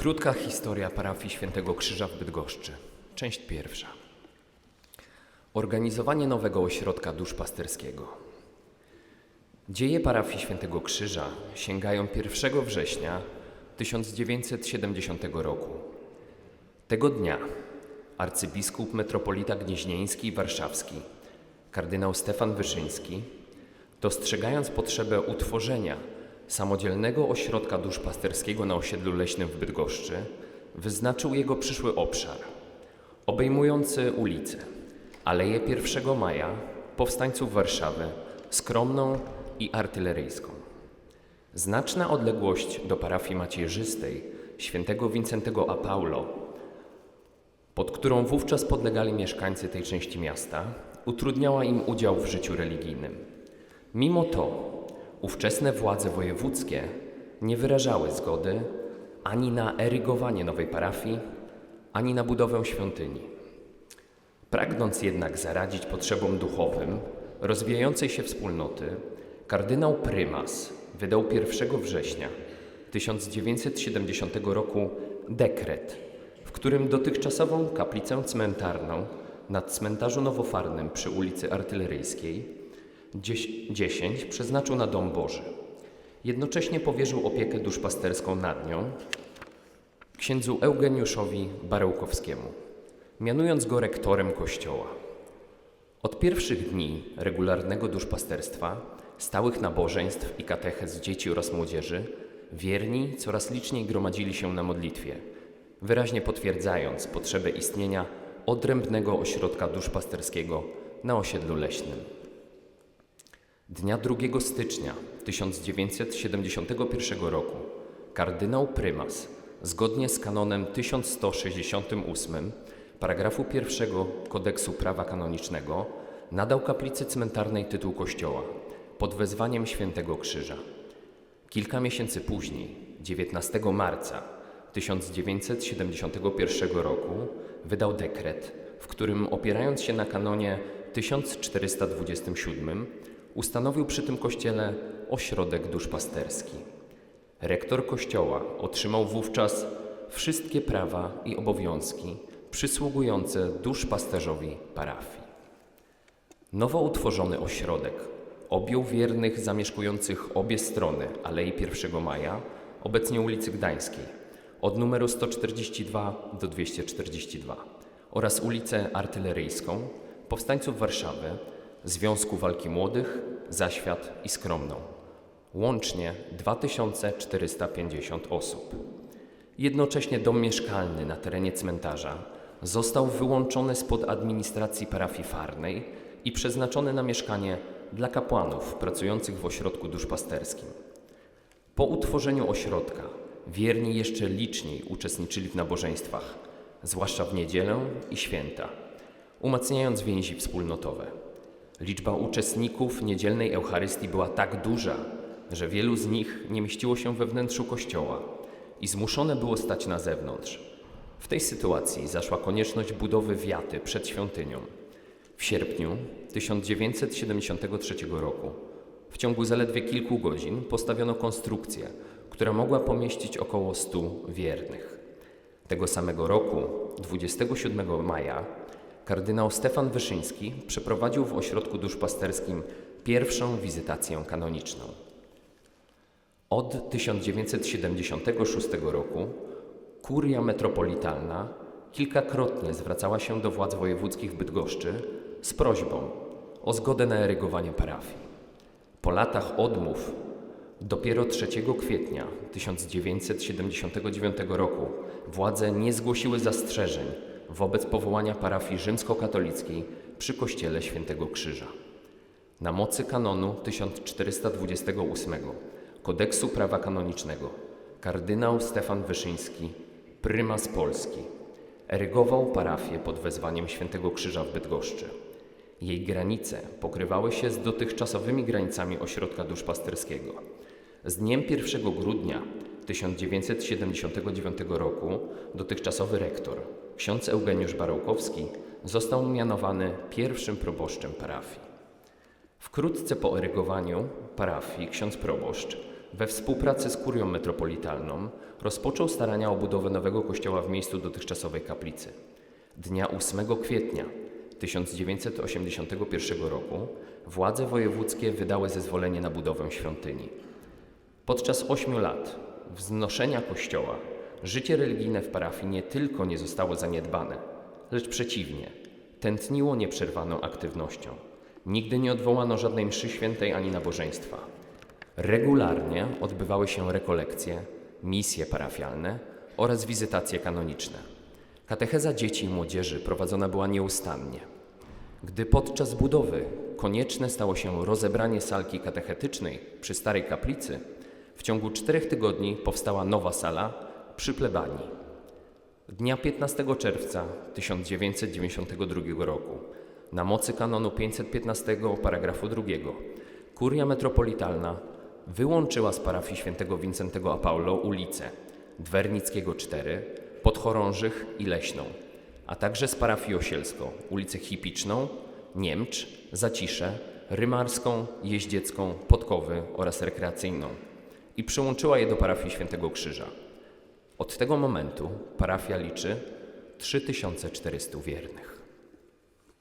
Krótka historia parafii Świętego Krzyża w Bydgoszczy. Część pierwsza. Organizowanie nowego ośrodka duszpasterskiego. Dzieje parafii Świętego Krzyża sięgają 1 września 1970 roku. Tego dnia arcybiskup metropolita gnieźnieński i warszawski, kardynał Stefan Wyszyński, dostrzegając potrzebę utworzenia samodzielnego ośrodka duszpasterskiego na osiedlu leśnym w Bydgoszczy, wyznaczył jego przyszły obszar, obejmujący ulice Aleję 1 Maja, Powstańców Warszawy, Skromną i Artyleryjską. Znaczna odległość do parafii macierzystej świętego Wincentego a Paulo, pod którą wówczas podlegali mieszkańcy tej części miasta, utrudniała im udział w życiu religijnym. Mimo to ówczesne władze wojewódzkie nie wyrażały zgody ani na erygowanie nowej parafii, ani na budowę świątyni. Pragnąc jednak zaradzić potrzebom duchowym rozwijającej się wspólnoty, kardynał prymas wydał 1 września 1970 roku dekret, w którym dotychczasową kaplicę cmentarną na cmentarzu nowofarnym przy ulicy Artyleryjskiej 10 przeznaczył na Dom Boży. Jednocześnie powierzył opiekę duszpasterską nad nią księdzu Eugeniuszowi Barełkowskiemu, mianując go rektorem kościoła. Od pierwszych dni regularnego duszpasterstwa, stałych nabożeństw i katechez dzieci oraz młodzieży, wierni coraz liczniej gromadzili się na modlitwie, wyraźnie potwierdzając potrzebę istnienia odrębnego ośrodka duszpasterskiego na osiedlu leśnym. Dnia 2 stycznia 1971 roku kardynał prymas, zgodnie z kanonem 1168, paragrafu 1 kodeksu prawa kanonicznego, nadał kaplicy cmentarnej tytuł kościoła pod wezwaniem Świętego Krzyża. Kilka miesięcy później, 19 marca 1971 roku, wydał dekret, w którym opierając się na kanonie 1427 ustanowił przy tym kościele ośrodek duszpasterski. Rektor kościoła otrzymał wówczas wszystkie prawa i obowiązki przysługujące duszpasterzowi parafii. Nowo utworzony ośrodek objął wiernych zamieszkujących obie strony Alei 1 Maja, obecnie ulicy Gdańskiej, od numeru 142 do 242 oraz ulicę Artyleryjską, powstańców Warszawy, Związku Walki Młodych, Zaświat i Skromną. Łącznie 2450 osób. Jednocześnie dom mieszkalny na terenie cmentarza został wyłączony spod administracji parafii farnej i przeznaczony na mieszkanie dla kapłanów pracujących w ośrodku duszpasterskim. Po utworzeniu ośrodka wierni jeszcze liczniej uczestniczyli w nabożeństwach, zwłaszcza w niedzielę i święta, umacniając więzi wspólnotowe. Liczba uczestników niedzielnej Eucharystii była tak duża, że wielu z nich nie mieściło się we wnętrzu kościoła i zmuszone było stać na zewnątrz. W tej sytuacji zaszła konieczność budowy wiaty przed świątynią. W sierpniu 1973 roku, w ciągu zaledwie kilku godzin, postawiono konstrukcję, która mogła pomieścić około 100 wiernych. Tego samego roku, 27 maja, kardynał Stefan Wyszyński przeprowadził w ośrodku duszpasterskim pierwszą wizytację kanoniczną. Od 1976 roku kuria metropolitalna kilkakrotnie zwracała się do władz wojewódzkich Bydgoszczy z prośbą o zgodę na erygowanie parafii. Po latach odmów dopiero 3 kwietnia 1979 roku władze nie zgłosiły zastrzeżeń wobec powołania parafii rzymskokatolickiej przy kościele Świętego Krzyża. Na mocy kanonu 1428 Kodeksu Prawa Kanonicznego kardynał Stefan Wyszyński, prymas Polski, erygował parafię pod wezwaniem Świętego Krzyża w Bydgoszczy. Jej granice pokrywały się z dotychczasowymi granicami ośrodka duszpasterskiego. Z dniem 1 grudnia 1979 roku dotychczasowy rektor, ksiądz Eugeniusz Barołkowski, został mianowany pierwszym proboszczem parafii. Wkrótce po erygowaniu parafii ksiądz proboszcz we współpracy z Kurią Metropolitalną rozpoczął starania o budowę nowego kościoła w miejscu dotychczasowej kaplicy. Dnia 8 kwietnia 1981 roku władze wojewódzkie wydały zezwolenie na budowę świątyni. Podczas ośmiu lat wznoszenia kościoła życie religijne w parafii nie tylko nie zostało zaniedbane, lecz przeciwnie, tętniło nieprzerwaną aktywnością. Nigdy nie odwołano żadnej mszy świętej ani nabożeństwa. Regularnie odbywały się rekolekcje, misje parafialne oraz wizytacje kanoniczne. Katecheza dzieci i młodzieży prowadzona była nieustannie. Gdy podczas budowy konieczne stało się rozebranie salki katechetycznej przy starej kaplicy, w ciągu czterech tygodni powstała nowa sala przy plebanii. Dnia 15 czerwca 1992 roku na mocy kanonu 515 paragrafu 2 Kuria Metropolitalna wyłączyła z parafii świętego Wincentego a Paulo ulice Dwernickiego 4, Podchorążych i Leśną, a także z parafii Osielską ulicę Hipiczną, Niemcz, Zacisze, Rymarską, Jeździecką, Podkowy oraz Rekreacyjną i przyłączyła je do parafii Świętego Krzyża. Od tego momentu parafia liczy 3400 wiernych.